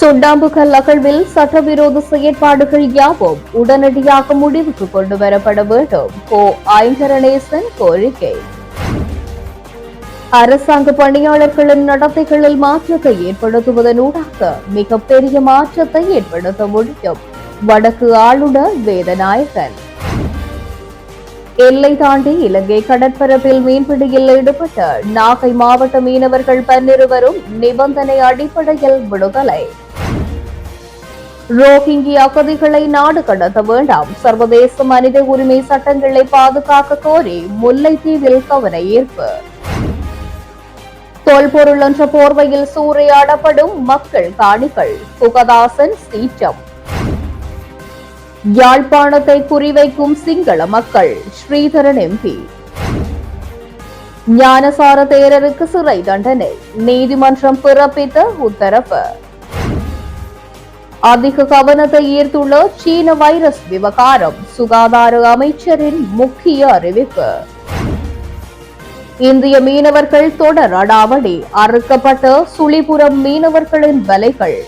சுண்ணாம்புக்கல் அகழ்வில் சட்டவிரோத செயற்பாடுகள் யாவும் உடனடியாக முடிவுக்கு கொண்டு வரப்பட வேண்டும். கோ ஐங்கரணேசன் கோரிக்கை. அரசாங்க பணியாளர்களின் நடத்தைகளில் மாற்றத்தை ஏற்படுத்துவதனூடாக மிகப்பெரிய மாற்றத்தை ஏற்படுத்த முடியும். வடக்கு ஆளுநர் வேதநாயகன். எல்லை தாண்டி இலங்கை கடற்பரப்பில் மீன்பிடியில் ஈடுபட்ட நாகை மாவட்ட மீனவர்கள் பன்னிருவரும் நிபந்தனை அடிப்படையில் விடுதலை. ரோஹிங்கி அகதிகளை நாடு கடத்த வேண்டாம். சர்வதேச மனித உரிமை சட்டங்களை பாதுகாக்க கோரி முல்லைத்தீவில் கவன ஈர்ப்பு. தொல்பொருள் என்ற போர்வையில் சூறையாடப்படும் மக்கள் காணிகள். சுகதாசன் சீற்றம். யாழ்ப்பாணத்தை குறிவைக்கும் சிங்கள மக்கள் ஸ்ரீதரன் எம்பி. ஞானசார தேரருக்கு சிறை தண்டனை நீதிமன்றம் பிறப்பித்த உத்தரவு. அதிக கவனத்தை ஈர்த்துள்ள சீன வைரஸ் விவகாரம் சுகாதார அமைச்சரின் முக்கிய அறிவிப்பு. இந்திய மீனவர்கள் தொடர் அடாவடி அறுக்கப்பட்ட சுழிபுரம் மீனவர்களின் வலைகள்.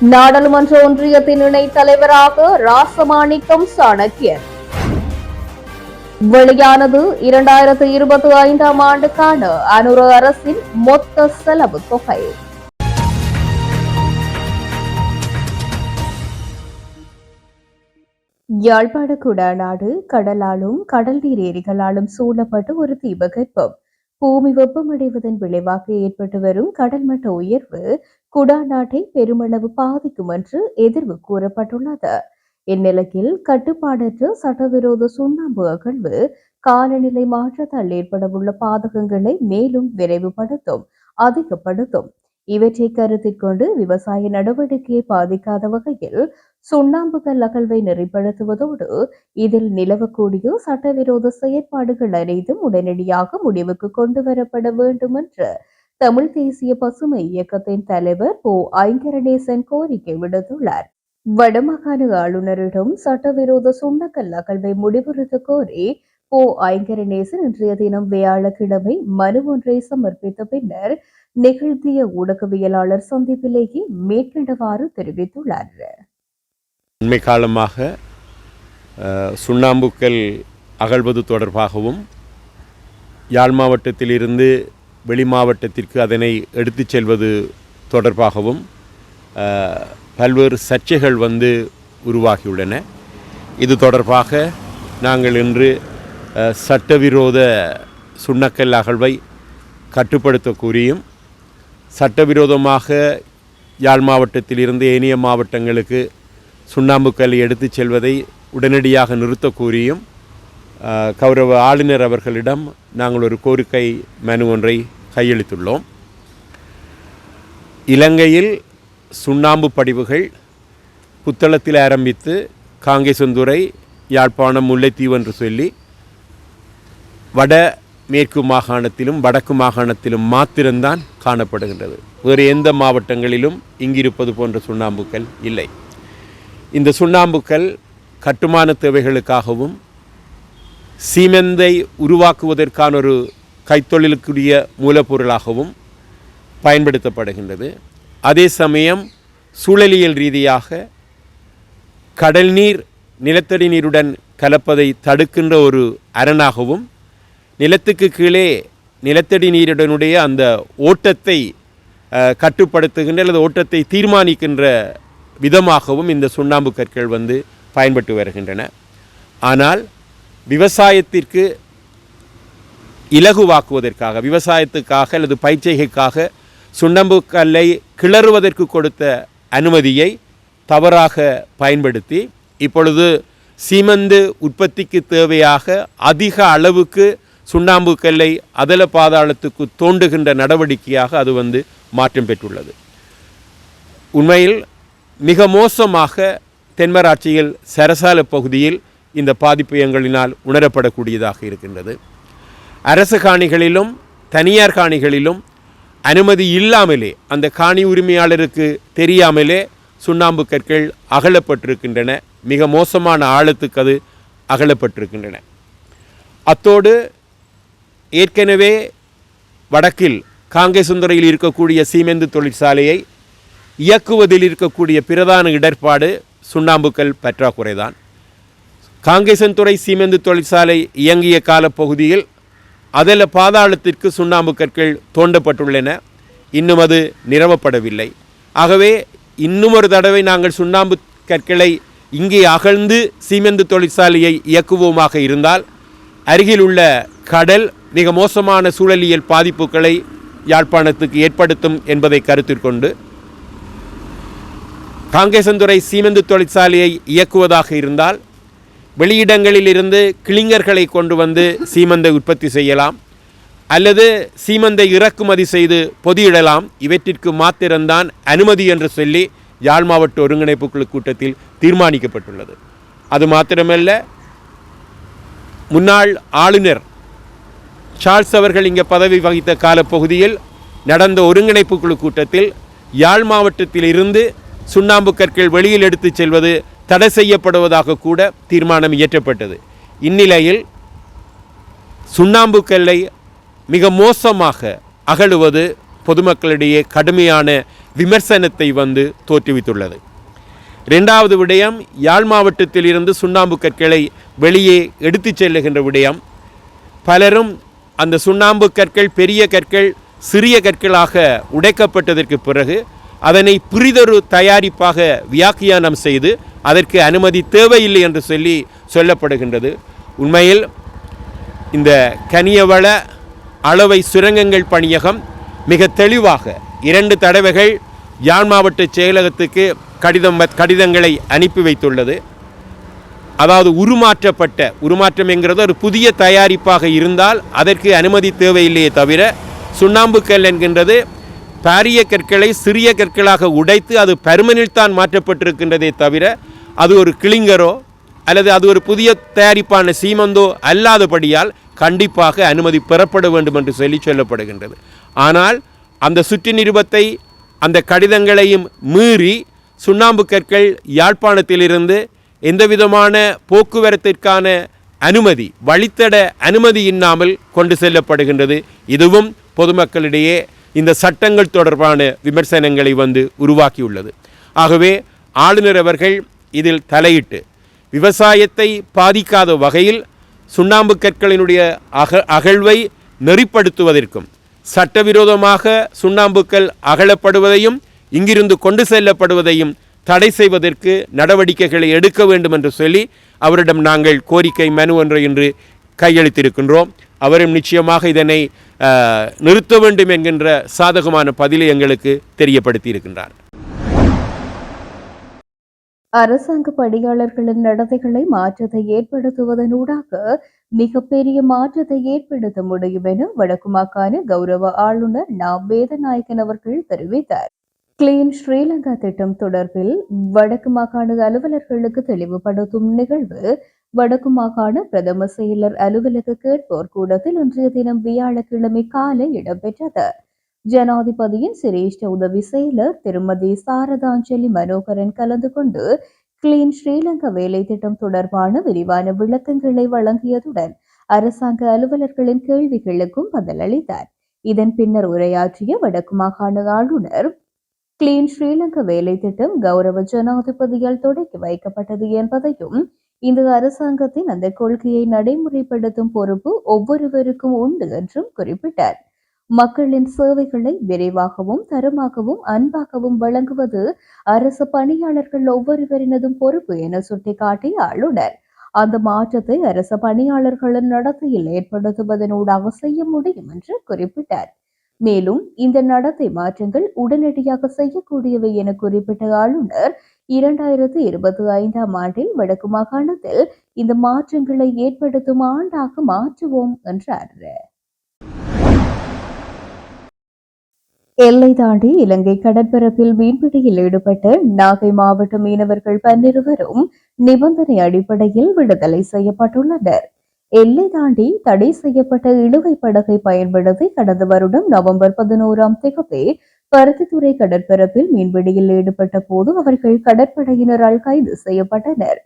நாடாளுமன்ற ஒன்றியத்தின் இணை தலைவராக ராசமாணிக்கம் சாணக்கியன் வெளியானது இரண்டாயிரத்து இருபத்தி ஐந்தாம் ஆண்டுக்கான அனுர அரசின் மொத்த செலவு தொகை. யாழ்ப்பாண குடாநாடு கடலாலும் கடல் நீர் ஏரிகளாலும் சூழப்பட்டு ஒரு தீபகற்பம். பூமி வெப்பமடைவதன் விளைவாக ஏற்பட்டு வரும் கடல் மட்ட உயர்வு குடாநாட்டை பெருமளவு பாதிக்கும் என்று எதிர்வு கூறப்பட்டுள்ளது. இந்நிலையில் கட்டுப்பாடற்ற சட்டவிரோத சுண்ணாம்பு அகழ்வு காலநிலை மாற்றத்தால் ஏற்படவுள்ள பாதகங்களை மேலும் விரைவுபடுத்தும் அதிகப்படுத்தும். இவற்றை கருத்தில் கொண்டு விவசாய நடவடிக்கையை பாதிக்காத வகையில் சுண்ணாம்புகள் அகழ்வை நெறிப்படுத்துவதோடு இதில் நிலவக்கூடிய சட்டவிரோத செயற்பாடுகள் அனைத்தும் உடனடியாக முடிவுக்கு கொண்டு வரப்பட வேண்டும் என்று தமிழ் தேசிய பசுமை இயக்கத்தின் தலைவர் ஓ ஐங்கரணேசன் கோரிக்கை விடுத்துள்ளார். வடமாகாண ஆளுநரிடம் சட்டவிரோத சுண்ணக்கல் அகழ்வை முடிவுறுத்த கோரி ஓ ஐங்கரணேசன் இன்றைய தினம் வியாழக்கிழமை மனு ஒன்றை சமர்ப்பித்த பின்னர் நிகழ்த்திய ஊடகவியலாளர் சந்திப்பிலேயே மேற்கண்டவாறு தெரிவித்துள்ளார். அண்மை காலமாக சுண்ணாம்புக்கல் அகழ்வது தொடர்பாகவும் யாழ் மாவட்டத்திலிருந்து வெளி மாவட்டத்திற்கு அதனை எடுத்துச் செல்வது தொடர்பாகவும் பல்வேறு சர்ச்சைகள் வந்து உருவாகியுள்ளன. இது தொடர்பாக நாங்கள் இன்று சட்டவிரோத சுண்ணக்கல் அகழ்வை கட்டுப்படுத்த கூறியும் சட்டவிரோதமாக யாழ் மாவட்டத்திலிருந்து ஏனைய மாவட்டங்களுக்கு சுண்ணாம்புக்கல் எடுத்துச் செல்வதை உடனடியாக நிறுத்த கூறியும் கௌரவ ஆளுநர் அவர்களிடம் நாங்கள் ஒரு கோரிக்கை மனு ஒன்றை கையளித்துள்ளோம். இலங்கையில் சுண்ணாம்பு படிவுகள் புத்தளத்தில் ஆரம்பித்து காங்கேசந்துறை யாழ்ப்பாணம் முல்லைத்தீவு என்று சொல்லி வட மேற்கு மாகாணத்திலும் வடக்கு மாகாணத்திலும் மாத்திரம்தான் காணப்படுகின்றது. வேறு எந்த மாவட்டங்களிலும் இங்கிருப்பது போன்ற சுண்ணாம்புக்கள் இல்லை. இந்த சுண்ணாம்புக்கள் கட்டுமான தேவைகளுக்காகவும் சீமெந்தை உருவாக்குவதற்கான ஒரு கைத்தொழிலுக்குரிய மூலப்பொருளாகவும் பயன்படுத்தப்படுகின்றது. அதே சமயம் சூழலியல் ரீதியாக கடல் நீர் நிலத்தடி நீருடன் கலப்பதை தடுக்கின்ற ஒரு அரணாகவும் நிலத்துக்கு கீழே நிலத்தடி நீருடனுடைய அந்த ஓட்டத்தை கட்டுப்படுத்துகின்ற அல்லது ஓட்டத்தை தீர்மானிக்கின்ற விதமாகவும் இந்த சுண்ணாம்பு கற்கள் வந்து பயன்பட்டு வருகின்றன. ஆனால் விவசாயத்திற்கு இலகுவாக்குவதற்காக விவசாயத்துக்காக அல்லது பயிற்சிகைக்காக சுண்ணாம்பு கல்லை கிளறுவதற்கு கொடுத்த அனுமதியை தவறாக பயன்படுத்தி இப்பொழுது சீமந்து உற்பத்திக்கு தேவையாக அதிக அளவுக்கு சுண்ணாம்பு கல்லை அதல பாதாளத்துக்கு தோண்டுகின்ற நடவடிக்கையாக அது வந்து மாற்றம் பெற்றுள்ளது. உண்மையில் மிக மோசமாக தென்மராட்சியில் சரசால பகுதியில் இந்த பாதிப்பு எங்களினால் உணரப்படக்கூடியதாக இருக்கின்றது. அரசு காணிகளிலும் தனியார் காணிகளிலும் அனுமதி இல்லாமலே அந்த காணி உரிமையாளருக்கு தெரியாமலே சுண்ணாம்பு கற்கள் அகலப்பட்டிருக்கின்றன. மிக மோசமான ஆழத்துக்கு அது அகலப்பட்டிருக்கின்றன. அத்தோடு ஏற்கனவே வடக்கில் காங்கேசுந்தரையில் இருக்கக்கூடிய சீமெந்து தொழிற்சாலையை இயக்குவதில் இருக்கக்கூடிய பிரதான இடர்பாடு சுண்ணாம்புக்கல் பற்றாக்குறைதான். காங்கேசன்துறை சீமெந்து தொழிற்சாலை இயங்கிய காலப்பகுதியில் அதில் பாதாளத்திற்கு சுண்ணாம்பு கற்கள் தோண்டப்பட்டுள்ளன. இன்னும் அது நிரவப்படவில்லை. ஆகவே இன்னும் ஒரு தடவை நாங்கள் சுண்ணாம்பு கற்களை இங்கே அகழ்ந்து சீமெந்து தொழிற்சாலையை இயக்குவோமாக இருந்தால் அருகில் உள்ள கடல் மிக மோசமான சூழலியல் பாதிப்புகளை யாழ்ப்பாணத்துக்கு ஏற்படுத்தும் என்பதை கருத்தில் கொண்டு காங்கேசந்துறை சீமெந்து தொழிற்சாலையை இயக்குவதாக இருந்தால் வெளியிடங்களில் இருந்து கிளிங்கர்களை கொண்டு வந்து சீமந்தை உற்பத்தி செய்யலாம் அல்லது சீமந்தை இறக்குமதி செய்து பொதியிடலாம். இவற்றிற்கு மாத்திரம்தான் அனுமதி என்று சொல்லி யாழ் மாவட்ட ஒருங்கிணைப்பு குழு கூட்டத்தில் தீர்மானிக்கப்பட்டுள்ளது. அது மாத்திரமல்ல முன்னாள் ஆளுநர் சார்ல்ஸ் அவர்கள் இங்கே பதவி வகித்த காலப்பகுதியில் நடந்த ஒருங்கிணைப்பு குழு கூட்டத்தில் யாழ் மாவட்டத்தில் இருந்து சுண்ணாம்பு கற்கள் வெளியில் எடுத்துச் செல்வது தடை செய்யப்படுவதாக கூட தீர்மானம் இயற்றப்பட்டது. இந்நிலையில் சுண்ணாம்பு கல்லை மிக மோசமாக அகழுவது பொதுமக்களிடையே கடுமையான விமர்சனத்தை வந்து தோற்றுவித்துள்ளது. ரெண்டாவது விடயம் யாழ் மாவட்டத்தில் இருந்து சுண்ணாம்பு கற்களை வெளியே எடுத்துச் செல்லுகின்ற விடயம். பலரும் அந்த சுண்ணாம்பு கற்கள் பெரிய கற்கள் சிறிய கற்களாக உடைக்கப்பட்டதற்கு பிறகு அதனை புரிதொரு தயாரிப்பாக வியாக்கியானம் செய்து அதற்கு அனுமதி தேவையில்லை என்று சொல்லி சொல்லப்படுகின்றது. உண்மையில் இந்த கனியவள அளவை சுரங்கங்கள் பணியகம் மிக தெளிவாக இரண்டு தடவைகள் யாழ் மாவட்ட செயலகத்துக்கு கடிதம் கடிதங்களை அனுப்பி வைத்துள்ளது. அதாவது உருமாற்றப்பட்ட உருமாற்றம் என்கிறது ஒரு புதிய தயாரிப்பாக இருந்தால் அதற்கு அனுமதி தேவையில்லையே தவிர சுண்ணாம்புக்கல் என்கின்றது பாரிய கற்களை சிறிய கற்களாக உடைத்து அது பருமனில் தான் மாற்றப்பட்டிருக்கின்றதே தவிர அது ஒரு கிளிங்கரோ அல்லது அது ஒரு புதிய தயாரிப்பான சீமந்தோ அல்லாதபடியால் கண்டிப்பாக அனுமதி பெறப்பட வேண்டும் என்று சொல்லி சொல்லப்படுகின்றது. ஆனால் அந்த சுற்று நிருபத்தை அந்த கடிதங்களையும் மீறி சுண்ணாம்பு கற்கள் யாழ்ப்பாணத்திலிருந்து எந்தவிதமான போக்குவரத்திற்கான அனுமதி வழித்தட அனுமதி இல்லாமல் கொண்டு செல்லப்படுகின்றது. இதுவும் பொதுமக்களிடையே இந்த சட்டங்கள் தொடர்பான விமர்சனங்களை வந்து உருவாக்கியுள்ளது. ஆகவே ஆளுநர் அவர்கள் இதில் தலையிட்டு விவசாயத்தை பாதிக்காத வகையில் சுண்ணாம்பு கற்களினுடைய அக அகழ்வை நெறிப்படுத்துவதற்கும் சட்டவிரோதமாக சுண்ணாம்புக்கள் அகழப்படுவதையும் இங்கிருந்து கொண்டு செல்லப்படுவதையும் தடை செய்வதற்கு நடவடிக்கைகளை எடுக்க வேண்டும் என்று சொல்லி அவரிடம் நாங்கள் கோரிக்கை மனு ஒன்றை இன்று கையளித்திருக்கின்றோம். அவரும் நிச்சயமாக இதனை நிறுத்த வேண்டும் என்கின்ற சாதகமான பதிலை எங்களுக்கு தெரியப்படுத்தி இருக்கின்றார் அரசாங்க பணியாளர்களின் நடத்தைகளை மாற்றத்தை ஏற்படுத்துவதனூடாக மிகப்பெரிய மாற்றத்தை ஏற்படுத்த முடியும் என வடக்கு மாகாண கௌரவ ஆளுநர் நா. வேதநாயகன் அவர்கள் தெரிவித்தார். கிளீன் ஸ்ரீலங்கா திட்டம் தொடர்பில் வடக்கு மாகாண அலுவலர்களுக்கு தெளிவுபடுத்தும் நிகழ்வு. வடக்கு மாகாண பிரதம செயலர் அலுவலக கேட்போர் கூடத்தில் இன்றைய தினம் வியாழக்கிழமை காலை இடம்பெற்றது. ஜனாதிபதியின் சிரேஷ்ட உதவி செயலர் திருமதி சாரதாஞ்சலி மனோகரன் கலந்து கொண்டு கிளீன் ஸ்ரீலங்கா வேலை திட்டம் தொடர்பான விரிவான விளக்கங்களை வழங்கியதுடன் அரசாங்க அலுவலர்களின் கேள்விகளுக்கும் பதிலளித்தார். இதன் பின்னர் உரையாற்றிய வடக்கு மாகாண ஆளுநர் கிளீன் ஸ்ரீலங்கா வேலை திட்டம் கௌரவ ஜனாதிபதியால் தொடக்கி வைக்கப்பட்டது என்பதையும் இந்த அரசாங்கத்தின் அந்த கொள்கையை நடைமுறைப்படுத்தும் பொறுப்பு ஒவ்வொருவருக்கும் உண்டு என்றும் குறிப்பிட்டார். மக்களின் சேவைகளை விரைவாகவும் தரமாகவும் அன்பாகவும் வழங்குவது அரசு பணியாளர்கள் ஒவ்வொருவரினதும் பொறுப்பு என சுட்டிக்காட்டிய ஆளுநர். அந்த மாற்றத்தை அரசு பணியாளர்களின் நடத்தையில் ஏற்படுத்துவதனூடாக செய்ய முடியும் என்று குறிப்பிட்டார். மேலும் இந்த நடத்தை மாற்றங்கள் உடனடியாக செய்யக்கூடியவை என குறிப்பிட்ட ஆளுநர் இரண்டாயிரத்தி இருபத்தி ஐந்தாம் ஆண்டில் வடக்கு மாகாணத்தில் இந்த மாற்றங்களை ஏற்படுத்தும் ஆண்டாக மாற்றுவோம் என்றார். எல்லை தாண்டி இலங்கை கடற்பரப்பில் மீன்பிடியில் ஈடுபட்ட நாகை மாவட்ட மீனவர்கள் பன்னிருவரும் நிபந்தனை அடிப்படையில் விடுதலை செய்யப்பட்டுள்ளனர். எல்லை தாண்டி தடை செய்யப்பட்ட இழுவை படகை பயன்படுத்தி கடந்த வருடம் நவம்பர் பதினோராம் தேதி பருத்தித்துறை கடற்பரப்பில் மீன்பிடியில் ஈடுபட்ட போது அவர்கள் கடற்படையினரால் கைது செய்யப்பட்டனர்.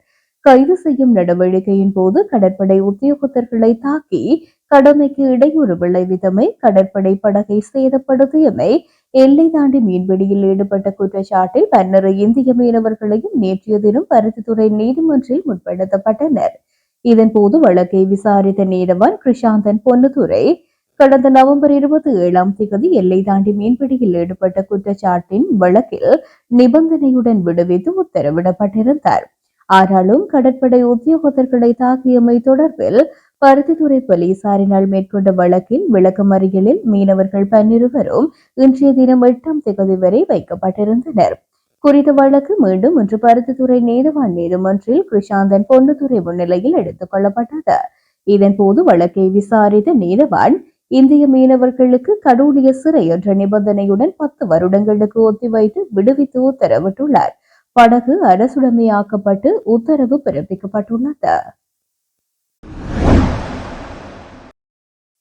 கைது செய்யும் நடவடிக்கையின் போது கடற்படை உத்தியோகத்தர்களை தாக்கி கடமைக்கு இடையூறு விளைவித்தமை கடற்படை படகை சேதப்படுத்தியமை எல்லை தாண்டி மீன்பிடியில் ஈடுபட்ட குற்றச்சாட்டில் பன்னெண்டு இந்திய மீனவர்களையும் நேற்றைய தினம் பருத்தித்துறை நீதிமன்றில் முற்படுத்தப்பட்டனர். இதன்போது வழக்கை விசாரித்த நீதவான் கிருஷாந்தன் பொன்னுதுரை கடந்த நவம்பர் இருபத்தி ஏழாம் தேதி எல்லை தாண்டி மீன்பிடியில் ஈடுபட்ட குற்றச்சாட்டின் வழக்கில் நிபந்தனையுடன் விடுவித்து உத்தரவிடப்பட்டிருந்தார். ஆனாலும் கடற்படை உத்தியோகத்தர்களை தாக்கியமை தொடர்பில் பருத்தித்துறை போலீசாரினால் மேற்கொண்ட வழக்கில் விளக்கமறியலில் மீனவர்கள் பன்னிருவரும் இன்றைய தினம் எட்டாம் தேதி வரை வைக்கப்பட்டிருந்தனர். குறித்த வழக்கு மீண்டும் இன்று பருத்தித்துறை நீதவான் நீதிமன்றில் கிருஷாந்தன் பொன்னுத்துறை முன்னிலையில் எடுத்துக் கொள்ளப்பட்டது. இதன்போது வழக்கை விசாரித்த நீதவான் இந்திய மீனவர்களுக்கு கடூழிய சிறை என்ற நிபந்தனையுடன் பத்து வருடங்களுக்கு ஒத்திவைத்து விடுவித்து உத்தரவிட்டுள்ளார். படகு அரசுடைமையாக்கப்பட்டு உத்தரவு பிறப்பிக்கப்பட்டுள்ளது.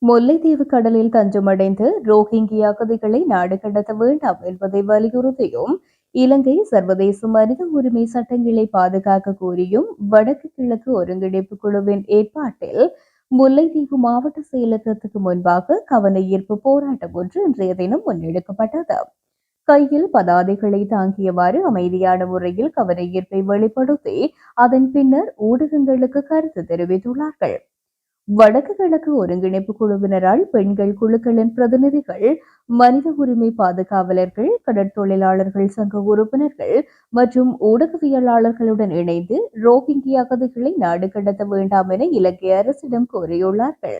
முல்லைத்தீவு கடலில் தஞ்சமடைந்து ரோஹிங்கியா அகதிகளை நாடு கடத்த வேண்டாம் என்பதை வலியுறுத்தியும் இலங்கை சர்வதேச மனித உரிமை சட்டங்களை பாதுகாக்க கோரியும் வடக்கு கிழக்கு ஒருங்கிணைப்பு குழுவின் ஏற்பாட்டில் முல்லைத்தீவு மாவட்ட செயலகத்துக்கு முன்பாக கவன ஈர்ப்பு போராட்டம் ஒன்று இன்றைய தினம் முன்னெடுக்கப்பட்டது. கையில் பதாதைகளை தாங்கியவாறு அமைதியான முறையில் கவன ஈர்ப்பை வெளிப்படுத்தி அதன் பின்னர் ஊடகங்களுக்கு கருத்து தெரிவித்துள்ளார்கள். வடக்கு கிழக்கு ஒருங்கிணைப்பு குழுவினரால் பெண்கள் குழுக்களின் பிரதிநிதிகள் மனித உரிமை பாதுகாவலர்கள் கடற்தொழிலாளர்கள் சங்க உறுப்பினர்கள் மற்றும் ஊடகவியலாளர்களுடன் இணைந்து ரோஹிங்கியா அகதிகளை நாடு கடத்த வேண்டாம் என இலங்கை அரசிடம் கோரியுள்ளார்கள்.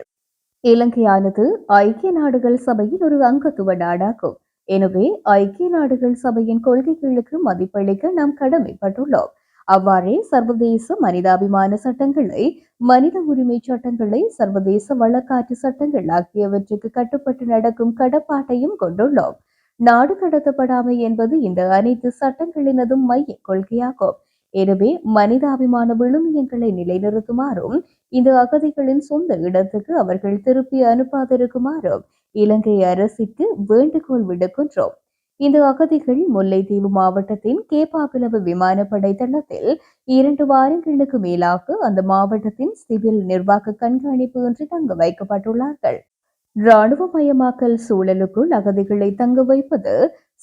இலங்கையானது ஐக்கிய நாடுகள் சபையின் ஒரு அங்கத்துவ நாடாகும். எனவே ஐக்கிய நாடுகள் சபையின் கொள்கைகளுக்கு மதிப்பளிக்க நாம் கடமைப்பட்டுள்ளோம். அவ்வாறே சர்வதேச மனிதாபிமான சட்டங்களை மனித உரிமை சட்டங்களை சர்வதேச வழக்காற்று சட்டங்கள் ஆகியவற்றுக்கு கட்டுப்பட்டு நடக்கும் கடப்பாட்டையும் கொண்டுள்ளோம். நாடு கடத்தப்படாமை என்பது இந்த அனைத்து சட்டங்களினதும் மைய கொள்கையாகும். எனவே மனிதாபிமான விழுமியங்களை நிலைநிறுத்துமாறும் இந்த அகதிகளின் சொந்த இடத்துக்கு அவர்கள் திருப்பி அனுப்பாதிருக்குமாறும் இலங்கை அரசுக்கு வேண்டுகோள் விடுக்கின்றோம். இந்த அகதிகள் முல்லைத்தீவு மாவட்டத்தின் கேப்பாப்பிலவு விமானப்படை தளத்தில் இரண்டு வாரங்களுக்கு மேலாக அந்த மாவட்டத்தின் சிவில் நிர்வாக கண்காணிப்பு என்று தங்க வைக்கப்பட்டுள்ளார்கள். இராணுவமயமாக்கல் சூழலுக்குள் அகதிகளை தங்க வைப்பது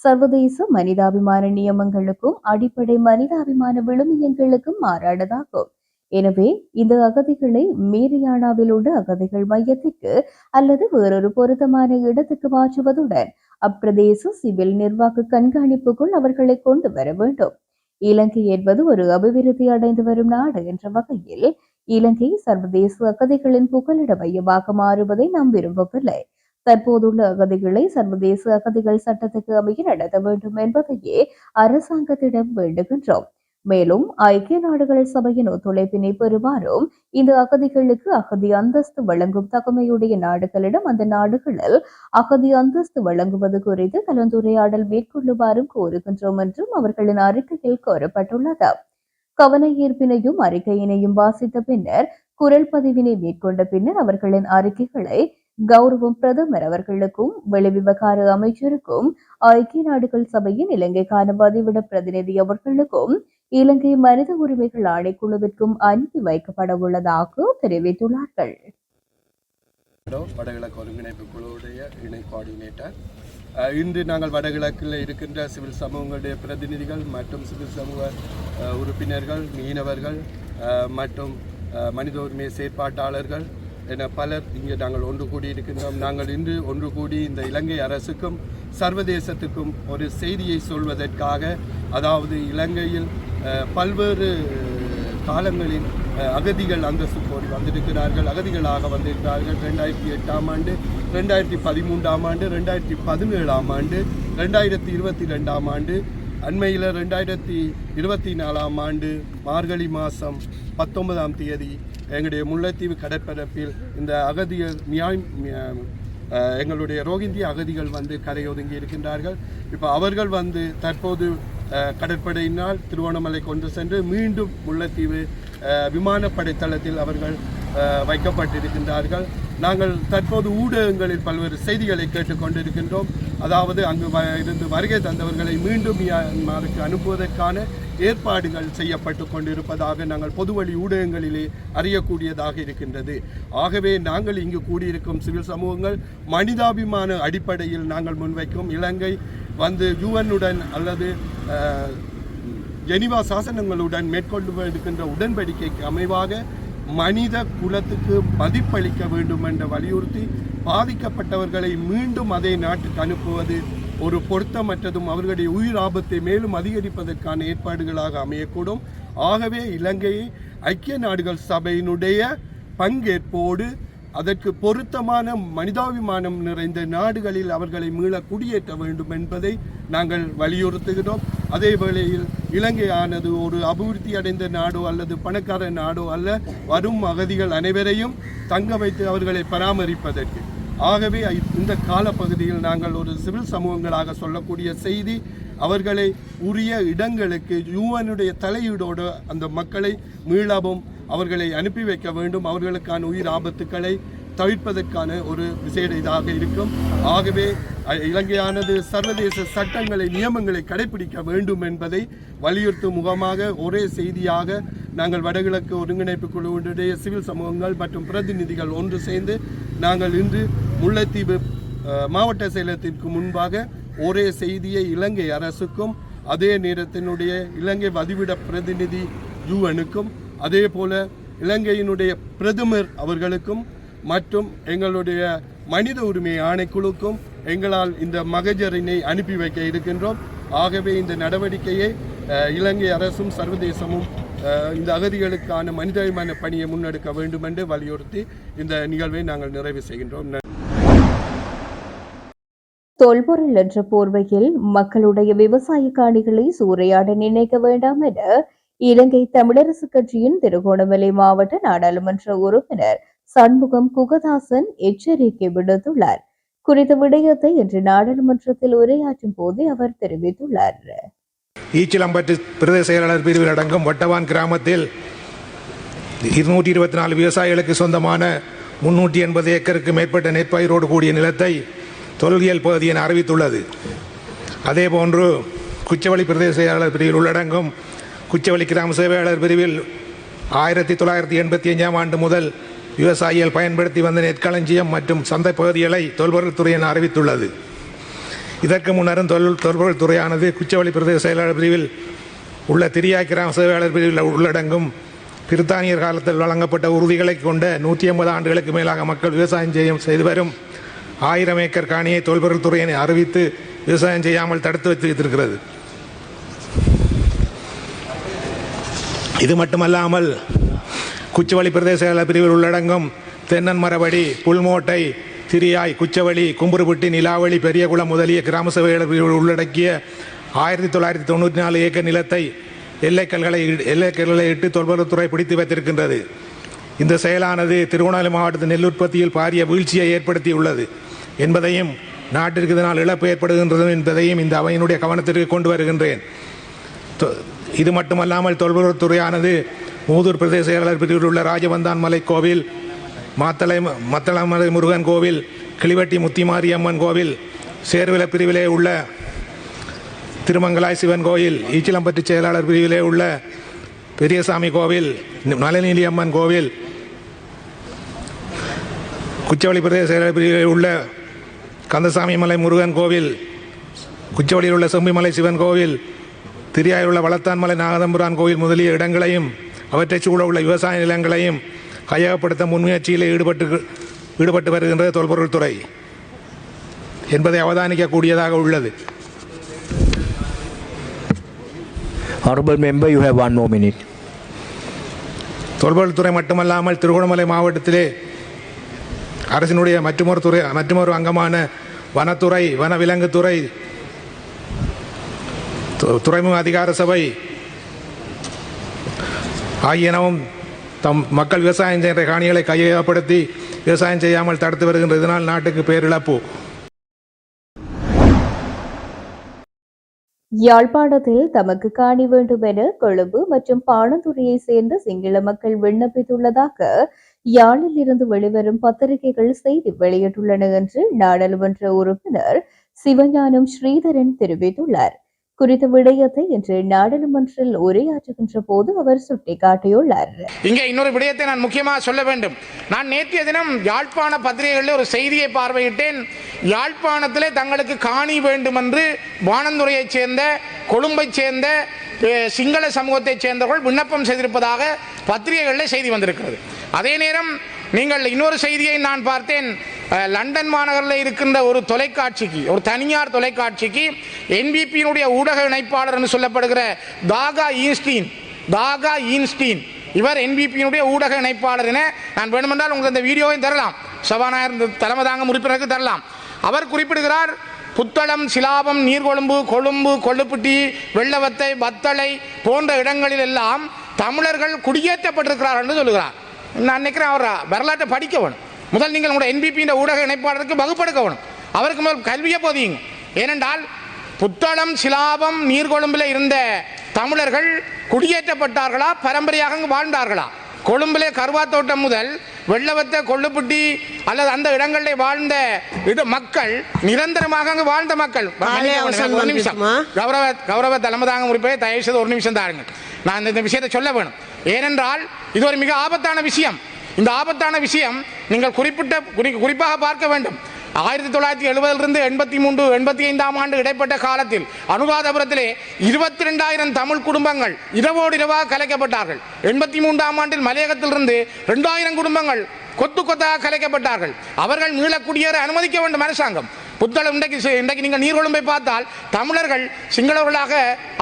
சர்வதேச மனிதாபிமான நியமங்களுக்கும் அடிப்படை மனிதாபிமான விழுமியங்களுக்கும் மாறானதாகும். எனவே இந்த அகதிகளை மீரியானாவில் உள்ள அகதிகள் மையத்திற்கு அல்லது வேறொரு பொருத்தமான இடத்துக்கு மாற்றுவதுடன் அப்பிரதேச சிவில் நிர்வாக கண்காணிப்புக்குள் அவர்களை கொண்டு வர வேண்டும். இலங்கை என்பது ஒரு அபிவிருத்தி அடைந்து வரும் நாடு என்ற வகையில் இலங்கை சர்வதேச அகதிகளின் புகலிட மையமாக மாறுவதை நாம் விரும்பவில்லை. தற்போதுள்ள அகதிகளை சர்வதேச அகதிகள் சட்டத்துக்கு அமைய நடத்த வேண்டும் என்பதையே அரசாங்கத்திடம் வேண்டுகின்றோம். மேலும் ஐக்கிய நாடுகள் சபையின் ஒத்துழைப்பினை பெறுமாறும் இந்த அகதிகளுக்கு அகதி அந்தஸ்து வழங்கும் தகமையுடைய நாடுகளிடம் அந்த நாடுகளில் அகதி அந்தஸ்து வழங்குவது குறித்து கலந்துரையாடல் மேற்கொள்ளுமாறும் கோருகின்றோம் என்றும் அவர்களின் அறிக்கையில் கோரப்பட்டுள்ளது. கவன ஈர்ப்பினையும் அறிக்கையினையும் வாசித்த பின்னர் குரல் பதிவினை மேற்கொண்ட பின்னர் அவர்களின் அறிக்கைகளை கௌரவம் பிரதமர் அவர்களுக்கும் வெளிவிவகார அமைச்சருக்கும் ஐக்கிய நாடுகள் சபையின் இலங்கைக்கான பதிவிட பிரதிநிதி அவர்களுக்கும் இலங்கை மனித உரிமைகள் ஆணைக்குழுவிற்கும் அனுப்பி வைக்கப்பட உள்ளதாக தெரிவித்துள்ளார்கள். வடகிழக்கு ஒருங்கிணைப்பு குழுவுடைய இணை கோஆர்டினேட்டர் இன்று நாங்கள் வடகிழக்கில் இருக்கின்ற சிவில் சமூகங்களுடைய பிரதிநிதிகள் மற்றும் சிவில் சமூக உறுப்பினர்கள் மீனவர்கள் மற்றும் மனித உரிமை செயற்பாட்டாளர்கள் என பலர் இங்கே நாங்கள் ஒன்று கூடி இருக்கின்றோம் நாங்கள் இன்று ஒன்று கூடி இந்த இலங்கை அரசுக்கும் சர்வதேசத்துக்கும் ஒரு செய்தியை சொல்வதற்காக அதாவது இலங்கையில் பல்வேறு காலங்களில் அகதிகள் அந்தஸ்து கோரி வந்திருக்கிறார்கள். அகதிகளாக வந்திருக்கிறார்கள். ரெண்டாயிரத்தி எட்டாம் ஆண்டு ரெண்டாயிரத்தி பதிமூன்றாம் ஆண்டு ரெண்டாயிரத்தி பதினேழாம் ஆண்டு ரெண்டாயிரத்தி இருபத்தி ரெண்டாம் ஆண்டு அண்மையில் ரெண்டாயிரத்தி இருபத்தி நாலாம் ஆண்டு மார்கழி மாதம் பத்தொன்பதாம் தேதி எங்களுடைய முல்லைத்தீவு கடற்பரப்பில் இந்த அகதிகள் நியாய் எங்களுடைய ரோஹிந்திய அகதிகள் வந்து கரையொதுங்கி இருக்கின்றார்கள். இப்போ அவர்கள் வந்து தற்போது கடற்படையினால் திருவோணமலை கொண்டு சென்று மீண்டும் முல்லைத்தீவு விமானப்படை தளத்தில் அவர்கள் வைக்கப்பட்டிருக்கின்றார்கள். நாங்கள் தற்போது ஊடகங்களில் பல்வேறு செய்திகளை கேட்டுக்கொண்டிருக்கின்றோம் அதாவது அங்கு வ இருந்து வருகை தந்தவர்களை மீண்டும் மியான்மருக்கு அனுப்புவதற்கான ஏற்பாடுகள் செய்யப்பட்டு கொண்டிருப்பதாக நாங்கள் பொதுவழி ஊடகங்களிலே அறியக்கூடியதாக இருக்கின்றது. ஆகவே நாங்கள் இங்கு கூடியிருக்கும் சிவில் சமூகங்கள் மனிதாபிமான அடிப்படையில் நாங்கள் முன்வைக்கும் இலங்கை வந்து யுவனுடன் அல்லது ஜெனிவா சாசனங்களுடன் மேற்கொண்டு இருக்கின்ற உடன்படிக்கைக்கு அமைவாக மனித குலத்துக்கு மதிப்பளிக்க வேண்டும் என்ற வலியுறுத்தி பாதிக்கப்பட்டவர்களை மீண்டும் அதே நாட்டுக்கு அனுப்புவது ஒரு பொருத்தமற்றதும் அவர்களுடைய உயிர் ஆபத்தை மேலும் அதிகரிப்பதற்கான ஏற்பாடுகளாக அமையக்கூடும். ஆகவே இலங்கையை ஐக்கிய நாடுகள் சபையினுடைய பங்கேற்போடு அதற்கு பொருத்தமான மனிதாபிமானம் நிறைந்த நாடுகளில் அவர்களை மீள குடியேற்ற வேண்டும் என்பதை நாங்கள் வலியுறுத்துகிறோம். அதே வேளையில் இலங்கையானது ஒரு அபிவிருத்தி அடைந்த நாடோ அல்லது பணக்கார நாடோ அல்ல. வரும் அகதிகள் அனைவரையும் தங்க வைத்து அவர்களை பராமரிப்பதற்கு. ஆகவே இந்த காலப்பகுதியில் நாங்கள் ஒரு சிவில் சமூகங்களாக சொல்லக்கூடிய செய்தி அவர்களை உரிய இடங்களுக்கு யூஎனுடைய தலையீடோடு அந்த மக்களை மீளவும் அவர்களை அனுப்பி வைக்க வேண்டும். அவர்களுக்கான உயிர் ஆபத்துக்களை தவிர்ப்பதற்கான ஒரு விசேட இதாக இருக்கும். ஆகவே இலங்கையானது சர்வதேச சட்டங்களை நியமங்களை கடைபிடிக்க வேண்டும் என்பதை வலியுறுத்தும் முகமாக ஒரே செய்தியாக நாங்கள் வடகிழக்கு ஒருங்கிணைப்பு குழுவினுடைய சிவில் சமூகங்கள் மற்றும் பிரதிநிதிகள் ஒன்று சேர்ந்து நாங்கள் இன்று முல்லைத்தீவு மாவட்ட செயலகத்திற்கு முன்பாக ஒரே செய்தியை இலங்கை அரசுக்கும் அதே நேரத்தினுடைய இலங்கை வதிவிட பிரதிநிதி யுஎனுக்கும் அதே போல இலங்கையினுடைய பிரதமர் அவர்களுக்கும் மற்றும் எங்களுடைய மனித உரிமை ஆணைக்குழுக்கும் எங்களால் இந்த மகஜரினை அனுப்பி வைக்க இருக்கின்றோம். ஆகவே இந்த நடவடிக்கையை இலங்கை அரசும் சர்வதேசமும் இந்த அகதிகளுக்கான மனிதாபிமான பணியை முன்னெடுக்க வேண்டும் என்று வலியுறுத்தி இந்த நிகழ்வை நாங்கள் நிறைவு செய்கின்றோம். தொல்பொருள் என்ற போர்வையில் மக்களுடைய விவசாய காணிகளை சூறையாட நினைக்க வேண்டாம் என இலங்கை தமிழரசு கட்சியின் திருகோணமலை மாவட்ட நாடாளுமன்ற உறுப்பினர் சண்முகம் குகதாசன் எச்சரிக்கை விடுத்துள்ளார். குறித்த விடயத்தை இன்று நாடாளுமன்றத்தில் உரையாற்றும் போது அவர் தெரிவித்துள்ளார். ஈச்சிலம்பட்டு பிரதேச செயலாளர் பிரிவில் அடங்கும் வட்டவான் கிராமத்தில் இருநூற்றி இருபத்தி நாலு விவசாயிகளுக்கு சொந்தமான முன்னூற்றி எண்பது ஏக்கருக்கு மேற்பட்ட நெற்பயிரோடு கூடிய நிலத்தை தொல்கியல் பகுதி என அறிவித்துள்ளது. அதேபோன்று குச்சவழி பிரதேச செயலாளர் பிரிவில் உள்ளடங்கும் குச்சவெளி கிராம சேவையாளர் பிரிவில் ஆயிரத்தி தொள்ளாயிரத்தி எண்பத்தி அஞ்சாம் ஆண்டு முதல் விவசாயிகள் பயன்படுத்தி வந்த நெற்களஞ்சியம் மற்றும் சந்தை பகுதிகளை தொல்பொருள் துறையின் அறிவித்துள்ளது. இதற்கு முன்னரும் தொல் தொல்பொருள் துறையானது குச்சவெளி பிரதேச செயலாளர் பிரிவில் உள்ள திரியாய் கிராம சேவையாளர் பிரிவில் உள்ளடங்கும் பிரித்தானியர் காலத்தில் வழங்கப்பட்ட உறுதிகளை கொண்ட நூற்றி ஐம்பது ஆண்டுகளுக்கு மேலாக மக்கள் விவசாயம் செய்யும் செய்து வரும் ஆயிரம் ஏக்கர் காணியை தொல்பொருள் துறையினை அறிவித்து விவசாயம் செய்யாமல் தடுத்து வைத்து வைத்திருக்கிறது. இது மட்டுமல்லாமல் குச்சவழி பிரதேச பிரிவில் உள்ளடங்கும் தென்னன் மரவடி புல்மோட்டை திரியாய் குச்சவழி கும்புருப்பட்டி நிலாவளி பெரியகுளம் முதலிய கிராம சபைகள் பிரிவில் உள்ளடக்கிய ஆயிரத்தி தொள்ளாயிரத்தி தொண்ணூற்றி நாலு ஏக்கர் நிலத்தை எல்லைக்கல்களை எல்லைக்கல்களை இட்டு தொல்பொருள்துறை பிடித்து வைத்திருக்கின்றது. இந்த செயலானது திருவண்ணாமலை மாவட்டத்தின் நெல் உற்பத்தியில் பாரிய வீழ்ச்சியை ஏற்படுத்தியுள்ளது. என்பதையும் நாட்டிற்கு இதனால் இழப்பு ஏற்படுகின்றது என்பதையும் இந்த அவையினுடைய கவனத்திற்கு கொண்டு வருகின்றேன். இது மட்டுமல்லாமல் தொல்பொருள் துறையானது மூதூர் பிரதேச செயலாளர் பிரிவில் உள்ள ராஜவந்தான் மலை கோவில் மாத்தளை மத்தளமலை முருகன் கோவில் கிளிவட்டி முத்திமாரியம்மன் கோவில் சேர்வில பிரிவிலே உள்ள திருமங்கலாய் சிவன் கோயில் ஈச்சிலம்பட்டி செயலாளர் பிரிவிலே உள்ள பெரியசாமி கோவில் நலநீலி அம்மன் கோவில் குச்சவெளி பிரதேச செயலாளர் பிரிவிலே உள்ள கந்தசாமி மலை முருகன் கோவில் குச்சவெளியில் உள்ள செம்பிமலை சிவன் கோவில் திரியாயில் உள்ள வளத்தான்மலை நாகதம்புரான் கோவில் முதலிய இடங்களையும் அவற்றைச் சூழ உள்ள விவசாய நிலங்களையும் கையகப்படுத்த முன்முயற்சியில் ஈடுபட்டு ஈடுபட்டு வருகின்றது தொல்பொருள் துறை என்பதை அவதானிக்கக்கூடியதாக உள்ளது Honorable member, you have one more minute. தொல்பொருள் துறை மட்டுமல்லாமல் திருகோணமலை மாவட்டத்திலே அரசினுடைய மற்றுமொரு துறை மற்றுமொரு அங்கமான வனத்துறை வனவிலங்குத்துறை துறைமுக அதிகார சபை ஆகியனவும் தம் மக்கள் விவசாயம் செய்கிற காணிகளை கையகப்படுத்தி விவசாயம் செய்யாமல் தடுத்து வருகின்றதனால் நாட்டுக்கு பேரிழப்பு. யாழ்ப்பாணத்தில் தமக்கு காணி வேண்டும் என கொழும்பு மற்றும் பாணந்துறையை சேர்ந்த சிங்கள மக்கள் விண்ணப்பித்துள்ளதாக யாழில் இருந்து வெளிவரும் பத்திரிகைகள் செய்தி வெளியிட்டுள்ளன என்று நாடாளுமன்ற உறுப்பினர் சிவஞானம் ஸ்ரீதரன் தெரிவித்துள்ளார். குறித்த விடயத்தை இன்று நாடாளுமன்றில் உரையாற்றுகின்ற போது அவர் சுட்டிக்காட்டியுள்ளார். இங்கே இன்னொரு விடயத்தை நான் முக்கியமாக சொல்ல வேண்டும். நான் நேற்றைய தினம் யாழ்ப்பாண பத்திரிகைகளில் ஒரு செய்தியை பார்வையிட்டேன். யாழ்ப்பாணத்திலே தங்களுக்கு காணி வேண்டும் என்று வானந்துறையைச் சேர்ந்த கொழும்பைச் சேர்ந்த சிங்கள சமூகத்தைச் சேர்ந்தவர்கள் விண்ணப்பம் செய்திருப்பதாக பத்திரிகைகளில் செய்தி வந்திருக்கிறது. அதே நேரம் நீங்கள் இன்னொரு செய்தியை நான் பார்த்தேன். லண்டன் மாநகரில் இருக்கின்ற ஒரு தொலைக்காட்சிக்கு ஒரு தனியார் தொலைக்காட்சிக்கு என்பிபியினுடைய ஊடக இணைப்பாளர் என்று சொல்லப்படுகிற தாகா ஈன்ஸ்டீன் தாகா ஈன்ஸ்டீன். இவர் என்பிபியினுடைய ஊடக இணைப்பாளர் என நான் வேண்டுமென்றால் உங்களுக்கு அந்த வீடியோவையும் தரலாம். சபாநாயகர் தலைமை தாங்கும் உறுப்பினருக்கு தரலாம். அவர் குறிப்பிடுகிறார் புத்தளம் சிலாபம் நீர்கொழும்பு கொழும்பு கொள்ளுப்பட்டி வெள்ளவத்தை வத்தளை போன்ற இடங்களில் எல்லாம் தமிழர்கள் குடியேற்றப்பட்டிருக்கிறார் என்று சொல்லுகிறார் நான் நினைக்கிறேன் அவர் வரலாற்றை படிக்க வேணும். முதல் நீங்கள் உங்களுடைய என்பிபியின் ஊடக இணைப்பாளருக்கு வகுப்படுக்க வேணும். அவருக்கு முதல் கல்வியை போதியுங்க. ஏனென்றால் புத்தளம் சிலாபம் நீர்கொழும்பில் இருந்த தமிழர்கள் குடியேற்றப்பட்டார்களா? பரம்பரையாக வாழ்ந்தார்களா? கொழும்பிலே கருவாத்தோட்டம் முதல் வெள்ளவத்தை கொள்ளுப்பட்டி அல்லது அந்த இடங்களில் வாழ்ந்த இட மக்கள் நிரந்தரமாக அங்கு வாழ்ந்த மக்கள். ஒரு நிமிஷம்? கௌரவ கௌரவ தலைமதாங்க உறுப்பினர் தயவு செய்து ஒரு நிமிஷம் தாருங்கள். நான் இந்த விஷயத்தை சொல்ல வேணும். ஏனென்றால் இது ஒரு மிக ஆபத்தான விஷயம். இந்த ஆபத்தான விஷயம் நீங்கள் குறிப்பிட்ட குறி- குறிப்பாக பார்க்க வேண்டும். ஆயிரத்தி தொள்ளாயிரத்தி எழுபதிலிருந்து எண்பத்தி மூன்று எண்பத்தி ஐந்தாம் ஆண்டு இடைப்பட்ட காலத்தில் அனுராதபுரத்திலே இருபத்தி ரெண்டாயிரம் தமிழ் குடும்பங்கள் இரவோடு இரவாக கலைக்கப்பட்டார்கள். எண்பத்தி மூன்றாம் ஆண்டில் மலையகத்திலிருந்து ரெண்டாயிரம் குடும்பங்கள் கொத்து கொத்தாக கலைக்கப்பட்டார்கள். அவர்கள் மீள குடியேற அனுமதிக்க வேண்டும் அரசாங்கம். புத்தளம் இன்றைக்கு இன்றைக்கு நீங்கள் நீர்கொழும்பை பார்த்தால் தமிழர்கள் சிங்களவர்களாக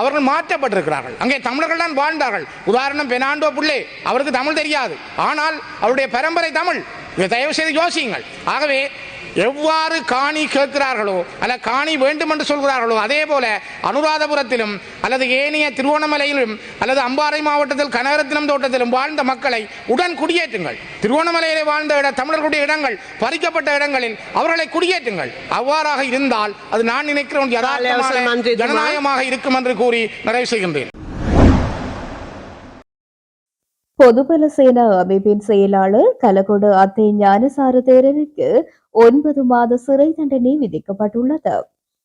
அவர்கள் மாற்றப்பட்டிருக்கிறார்கள். அங்கே தமிழர்கள் தான் வாழ்ந்தார்கள். உதாரணம் பெனாண்டோ புள்ளே அவருக்கு தமிழ் தெரியாது. ஆனால் அவருடைய பரம்பரை தமிழ். இதை தயவு செய்து யோசியுங்கள். ஆகவே எவ்வாறு காணி கேட்கிறார்களோ அல்ல காணி வேண்டும் என்று சொல்கிறார்களோ அதே போல அனுராதபுரத்திலும் அல்லது ஏனைய திருவோணமலையிலும் அல்லது அம்பாறை மாவட்டத்தில் கனகரத்தினம் தோட்டத்திலும் வாழ்ந்த மக்களை உடன் குடியேற்றுங்கள். திருவோணமலையிலே வாழ்ந்த இட தமிழர்களுடைய இடங்கள் பறிக்கப்பட்ட இடங்களில் அவர்களை குடியேற்றுங்கள். அவ்வாறாக இருந்தால் அது நான் நினைக்கிற ஒரு அவசரம் யதார்த்தமான நன்றி, துமா. ஜனநாயகமாக இருக்கும் என்று கூறி நிறைவு செய்கின்றேன். பொதுபல சேனா அமைப்பின் செயலாளர் கலகொடு அத்தை ஞானசார தேரருக்கு ஒன்பது மாத சிறை தண்டனை விதிக்கப்பட்டுள்ளது.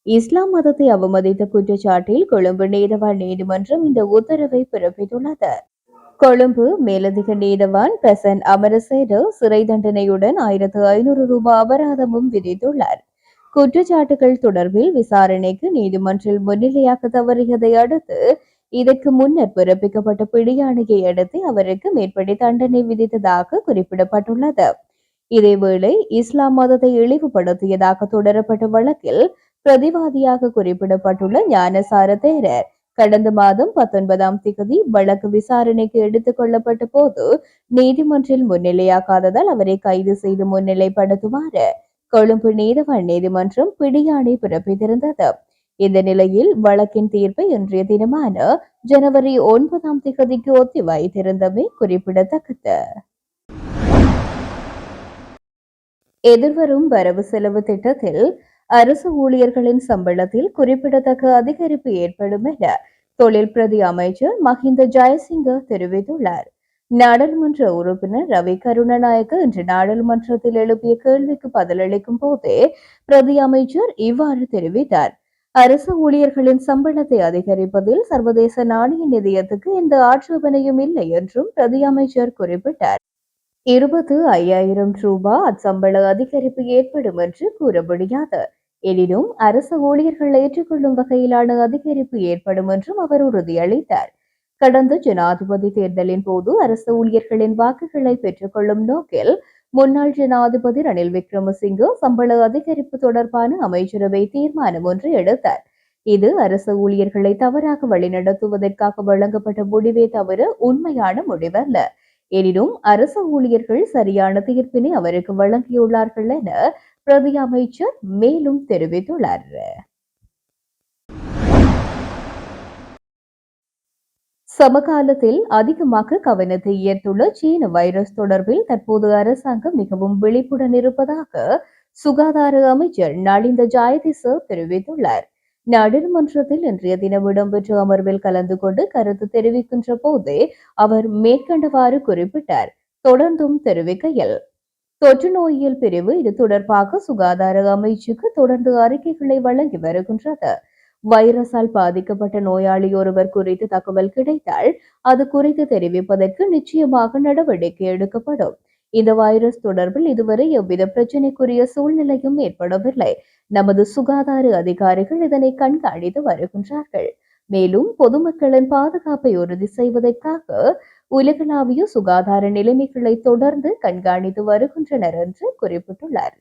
இஸ்லாம் மதத்தை அவமதித்த குற்றச்சாட்டில் கொழும்பு நீதவான் நீதிமன்றம் இந்த உத்தரவை பிறப்பித்துள்ளது. கொழும்பு மேலதிக நீதவான் பெசன் அமரசேடு சிறை தண்டனையுடன் ஆயிரத்து ஐநூறு ரூபாய் அபராதமும் விதித்துள்ளார். குற்றச்சாட்டுகள் தொடர்பில் விசாரணைக்கு நீதிமன்றில் முன்னிலையாக தவறியதை அடுத்து இதற்கு முன்னர் பிறப்பிக்கப்பட்ட பிடியாணையை அடுத்து அவருக்கு மேற்படி தண்டனை விதித்ததாக குறிப்பிடப்பட்டுள்ளது. இதேவேளை இஸ்லாம் மதத்தை இழிவுபடுத்தியதாக தொடரப்பட்ட வழக்கில் பிரதிவாதியாக குறிப்பிடப்பட்டுள்ள ஞானசார தேரர் கடந்த மாதம் பத்தொன்பதாம் திகதி வழக்கு விசாரணைக்கு எடுத்துக் கொள்ளப்பட்ட போது நீதிமன்றில் முன்னிலையாகாததால் அவரை கைது செய்து முன்னிலைப்படுத்துமாறு கொழும்பு நீதவான் நீதிமன்றம் பிடியாணை பிறப்பித்திருந்தது. இந்த நிலையில் வழக்கின் தீர்ப்பை இன்றைய தினமான ஜனவரி ஒன்பதாம் திகதிக்கு ஒத்திவைத்திருந்தமை குறிப்பிடத்தக்கது. எதிர்வரும் வரவு செலவு திட்டத்தில் அரசு ஊழியர்களின் சம்பளத்தில் குறிப்பிடத்தக்க அதிகரிப்பு ஏற்படும் என தொழில் பிரதி அமைச்சர் மஹிந்த ஜெயசிங்க தெரிவித்துள்ளார். நாடாளுமன்ற உறுப்பினர் ரவி கருணாநாயக்க இன்று நாடாளுமன்றத்தில் எழுப்பிய கேள்விக்கு பதிலளிக்கும் போதே பிரதி அமைச்சர் இவ்வாறு தெரிவித்தார். அரசு ஊழியர்களின் சம்பளத்தை அதிகரிப்பதில் சர்வதேச நாணய நிதியத்துக்கு எந்த ஆட்சேபனையும் இல்லை என்றும் பிரதி அமைச்சர் குறிப்பிட்டார். இருபது ஐயாயிரம் ரூபாய் அச்சம்பள அதிகரிப்பு ஏற்படும் என்று கூற முடியாது எனினும் அரசு ஊழியர்கள் ஏற்றுக்கொள்ளும் வகையிலான அதிகரிப்பு ஏற்படும் என்றும் அவர் உறுதியளித்தார். கடந்த ஜனாதிபதி தேர்தலின் போது அரசு ஊழியர்களின் வாக்குகளை பெற்றுக்கொள்ளும் நோக்கில் முன்னாள் ஜனாதிபதி ரணில் விக்ரமசிங்கே சம்பள அதிகரிப்பு தொடர்பான அமைச்சரவை தீர்மானம் ஒன்று எடுத்தார். இது அரசு ஊழியர்களை தவறாக வழிநடத்துவதற்காக வழங்கப்பட்ட முடிவே தவிர உண்மையான முடிவல்ல. எனினும் அரசு ஊழியர்கள் சரியான தீர்ப்பினை அவருக்கு வழங்கியுள்ளார்கள் என பிரதி அமைச்சர் மேலும் தெரிவித்துள்ளார். சமகாலத்தில் அதிகமாக கவனத்தை ஈர்த்துள்ள சீன வைரஸ் தொடர்பில் தற்போது அரசாங்கம் மிகவும் விழிப்புடன் இருப்பதாக சுகாதார அமைச்சர் நளிந்த ஜாயதிச தெரிவித்துள்ளார். நாடாளுமன்றத்தில் இன்றைய தினம் இடம்பெற்ற அமர்வில் கலந்து கொண்டு கருத்து தெரிவிக்கின்ற போதே அவர் மேற்கண்டவாறு குறிப்பிட்டார். தொடர்ந்தும் தெரிவிக்கையில் தொற்று நோயியல் பிரிவு இது தொடர்பாக சுகாதார அமைச்சுக்கு தொடர்ந்து அறிக்கைகளை வழங்கி வருகின்றது. வைரஸால் பாதிக்கப்பட்ட நோயாளி ஒருவர் குறித்து தகவல் கிடைத்தால் அது குறித்து தெரிவிப்பதற்கு நிச்சயமாக நடவடிக்கை எடுக்கப்படும். இந்த வைரஸ் தொடர்பில் இதுவரை எவ்வித பிரச்சினைக்குரிய சூழ்நிலையும் ஏற்படவில்லை. நமது சுகாதார அதிகாரிகள் இதனை கண்காணித்து வருகின்றார்கள். மேலும் பொதுமக்களின் பாதுகாப்பை உறுதி செய்வதற்காக உலகளாவிய சுகாதார நிலைமைகளை தொடர்ந்து கண்காணித்து வருகின்றனர் என்று குறிப்பிட்டுள்ளார்.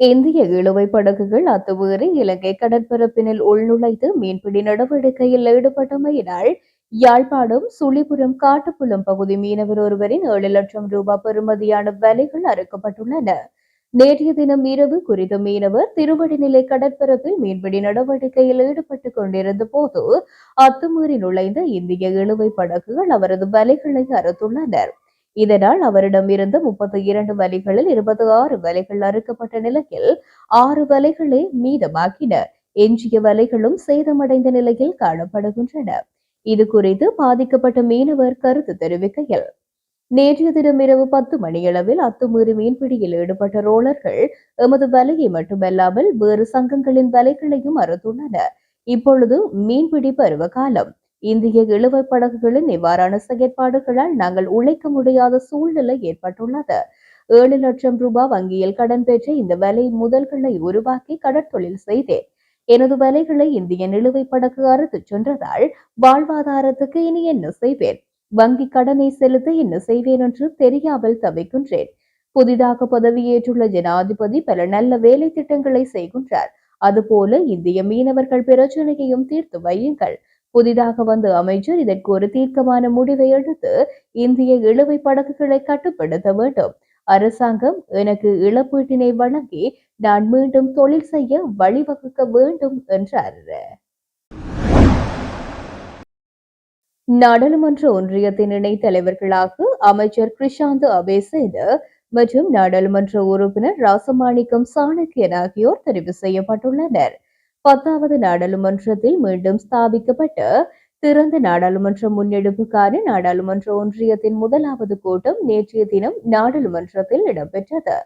இந்திய இழுவை படகுகள் அத்துமீறி இலங்கை கடற்பரப்பினில் உள்நுழைந்து மீன்பிடி நடவடிக்கையில் ஈடுபட்டமையினால் யாழ்ப்பாணம் சுழிபுரம் காட்டுப்புலம் பகுதி மீனவர் ஒருவரின் ஏழு லட்சம் ரூபாய் பெறுமதியான வலைகள் அறுக்கப்பட்டுள்ளன. நேற்றைய தினம் இரவு குறித்த மீனவர் திருவடிநிலை கடற்பரப்பில் மீன்பிடி நடவடிக்கையில் ஈடுபட்டுக் கொண்டிருந்த போது அத்துமீறி நுழைந்த இந்திய இழுவை படகுகள் அவரது வலைகளை அறுத்துள்ளனர். இதனால் அவரிடம் இருந்து முப்பத்தி இரண்டு வலைகளில் இருபத்தி ஆறு வலைகள் அறுக்கப்பட்ட நிலையில் ஆறு வலைகளை மீதமாக்கின. எஞ்சிய வலைகளும் சேதமடைந்த நிலையில் காணப்படுகின்றன. இது குறித்து பாதிக்கப்பட்ட மீனவர் கருத்து தெரிவிக்கையில் நேற்றைய தினம் இரவு பத்து மணியளவில் அத்துமீறி மீன்பிடியில் ஈடுபட்ட ரோலர்கள் எமது வலையை மட்டுமல்லாமல் வேறு சங்கங்களின் வலைகளையும் அறுத்துள்ளன. இப்பொழுது மீன்பிடி பருவ காலம். இந்திய இழுவை படகுகளின் இவ்வாறான செயற்பாடுகளால் நாங்கள் உழைக்க முடியாத சூழ்நிலை ஏற்பட்டுள்ளது. ஏழு லட்சம் ரூபாய் வங்கியில் கடன் பெற்ற இந்த வலை முதல்களை உருவாக்கி கடற்தொழில் செய்தேன். எனது வலைகளை இந்திய நிலுவை படகு அறுத்து சென்றதால் வாழ்வாதாரத்துக்கு இனி என்ன செய்வேன்? வங்கி கடனை செலுத்த என்ன செய்வேன் என்று தெரியாமல் தவிக்கின்றேன். புதிதாக பதவியேற்றுள்ள ஜனாதிபதி பல நல்ல வேலை திட்டங்களை செய்கின்றார். அதுபோல இந்திய மீனவர்கள் பிரச்சனையையும் தீர்த்து வையுங்கள். புதிதாக வந்த அமைச்சர் இதற்கு ஒரு தீர்க்கமான முடிவை எடுத்து இந்திய இழுவை படகுகளை கட்டுப்படுத்த வேண்டும். அரசாங்கம் எனக்கு இழப்பீட்டினை வழங்கி நான் மீண்டும் தொழில் செய்ய வழிவகுக்க வேண்டும் என்றார். நாடாளுமன்ற ஒன்றியத்தின் இணைத் தலைவர்களாக அமைச்சர் கிருஷாந்த் அபேசேன மற்றும் நாடாளுமன்ற உறுப்பினர் ராசமாணிக்கம் சாணக்கியன் ஆகியோர் தெரிவு செய்யப்பட்டுள்ளனர். பத்தாவது நாடாளுமன்றத்தில் மீண்டும் ஸ்தாபிக்கப்பட்ட திறந்த நாடாளுமன்ற முன்னெடுப்புக்கான நாடாளுமன்ற ஒன்றியத்தின் முதலாவது கூட்டம் நேற்றைய தினம் நாடாளுமன்றத்தில் இடம்பெற்றது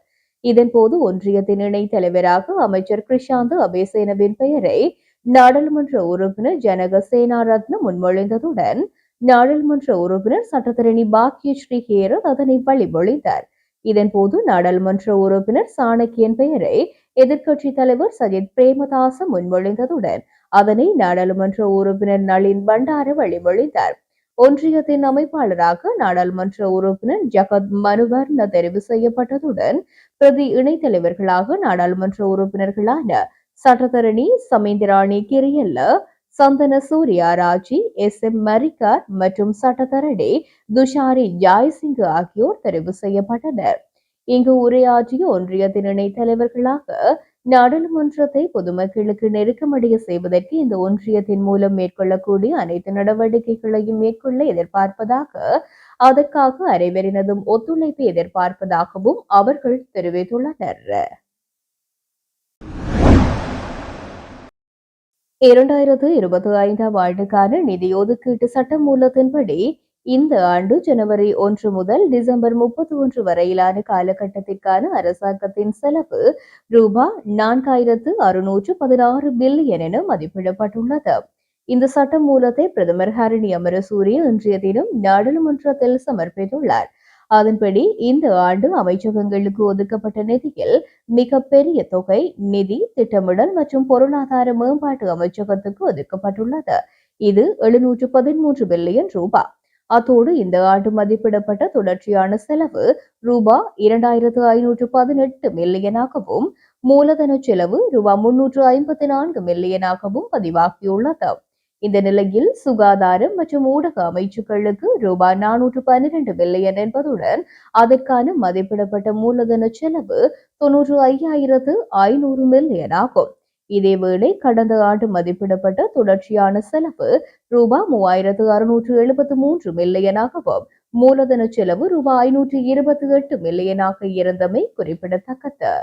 இதன்போது ஒன்றியத்தின் இணைத் தலைவராக அமைச்சர் கிருஷாந்த் அபேசேனவின் பெயரை நாடாளுமன்ற உறுப்பினர் ஜனக சேனாரத்ன முன்மொழிந்ததுடன் நாடாளுமன்ற உறுப்பினர் சட்டத்தரணி பாக்கியஸ்ரீ ஹேரத் அதனை வழிமொழிந்தார் இதன்போது நாடாளுமன்ற உறுப்பினர் சாணக்கியன் பெயரை எதிர்க்கட்சி தலைவர் சஜித் பிரேமதாச முன்மொழிந்ததுடன் அதனை நாடாளுமன்ற உறுப்பினர் நளின் பண்டார வழிமொழிந்தார். ஒன்றியத்தின் அமைப்பாளராக நாடாளுமன்ற உறுப்பினர் ஜகத் மனுவர்ண தெரிவு செய்யப்பட்டதுடன் பிரதி இணைத் தலைவர்களாக நாடாளுமன்ற உறுப்பினர்களான சட்டத்தரணி சமேந்திராணி கிரியல்ல சந்தன சூர்யா ராஜி எஸ் எம் மரிக்கார் மற்றும் சட்டத்தரணி துஷாரி ஜாய்சிங் ஆகியோர் தெரிவு செய்யப்பட்டனர். இங்கு உரையாற்றிய ஒன்றியத்தின் இணைத் தலைவர்களாக நாடாளுமன்றத்தை பொதுமக்களுக்கு நெருக்கமடைய செய்வதற்கு இந்த ஒன்றியத்தின் மூலம் மேற்கொள்ளக்கூடிய அனைத்து நடவடிக்கைகளையும் மேற்கொள்ள எதிர்பார்ப்பதாக அதற்காக அனைவரினதும் ஒத்துழைப்பை எதிர்பார்ப்பதாகவும் அவர்கள் தெரிவித்துள்ளனர். இரண்டாயிரத்து இருபத்தி ஐந்தாம் ஆண்டுக்கான நிதி ஒதுக்கீட்டு சட்டமூலத்தின்படி இந்த ஆண்டு ஜனவரி ஒன்று முதல் டிசம்பர் முப்பத்தி ஒன்று வரையிலான காலகட்டத்திற்கான அரசாங்கத்தின் செலவு ரூபாய் நான்காயிரத்து அறுநூற்று பதினாறு பில்லியன் என மதிப்பிடப்பட்டுள்ளது. இந்த சட்டமூலத்தை பிரதமர் ஹரணி அமரசூரிய இன்றைய தினம் நாடாளுமன்றத்தில் சமர்ப்பித்துள்ளார். அதன்படி இந்த ஆண்டு அமைச்சகங்களுக்கு ஒதுக்கப்பட்ட நிதியில் மிக பெரிய தொகை நிதி திட்டமிடல் மற்றும் பொருளாதார மேம்பாட்டு அமைச்சகத்துக்கு ஒதுக்கப்பட்டுள்ளது. இது எழுநூற்று பதிமூன்று பில்லியன் ரூபாய். அத்தோடு இந்த ஆண்டு மதிப்பிடப்பட்ட தொடர்ச்சியான செலவு ரூபா இரண்டாயிரத்து ஐநூற்று பதினெட்டு மில்லியனாகவும் மூலதன செலவு ரூபா முன்னூற்று ஐம்பத்தி நான்கு மில்லியனாகவும் பதிவாகியுள்ளது. இந்த நிலையில் சுகாதாரம் மற்றும் ஊடக அமைச்சுக்களுக்கு ரூபாய் நானூற்று பன்னிரண்டு பில்லியன் என்பதுடன் அதற்கான மதிப்பிடப்பட்ட மூலதன செலவு தொன்னூற்று ஐயாயிரத்து ஐநூறு மில்லியன் ஆகும் இதேவேளை கடந்த ஆண்டு மதிப்பிடப்பட்ட தொடர்ச்சியான செலவு ரூபாய் மூவாயிரத்து அறுநூற்று எழுபத்து மூன்று மில்லியனாகவும் மூலதன செலவு ரூபாய் ஐநூற்று இருபத்தி எட்டு மில்லியனாக இருந்தமை குறிப்பிடத்தக்கது.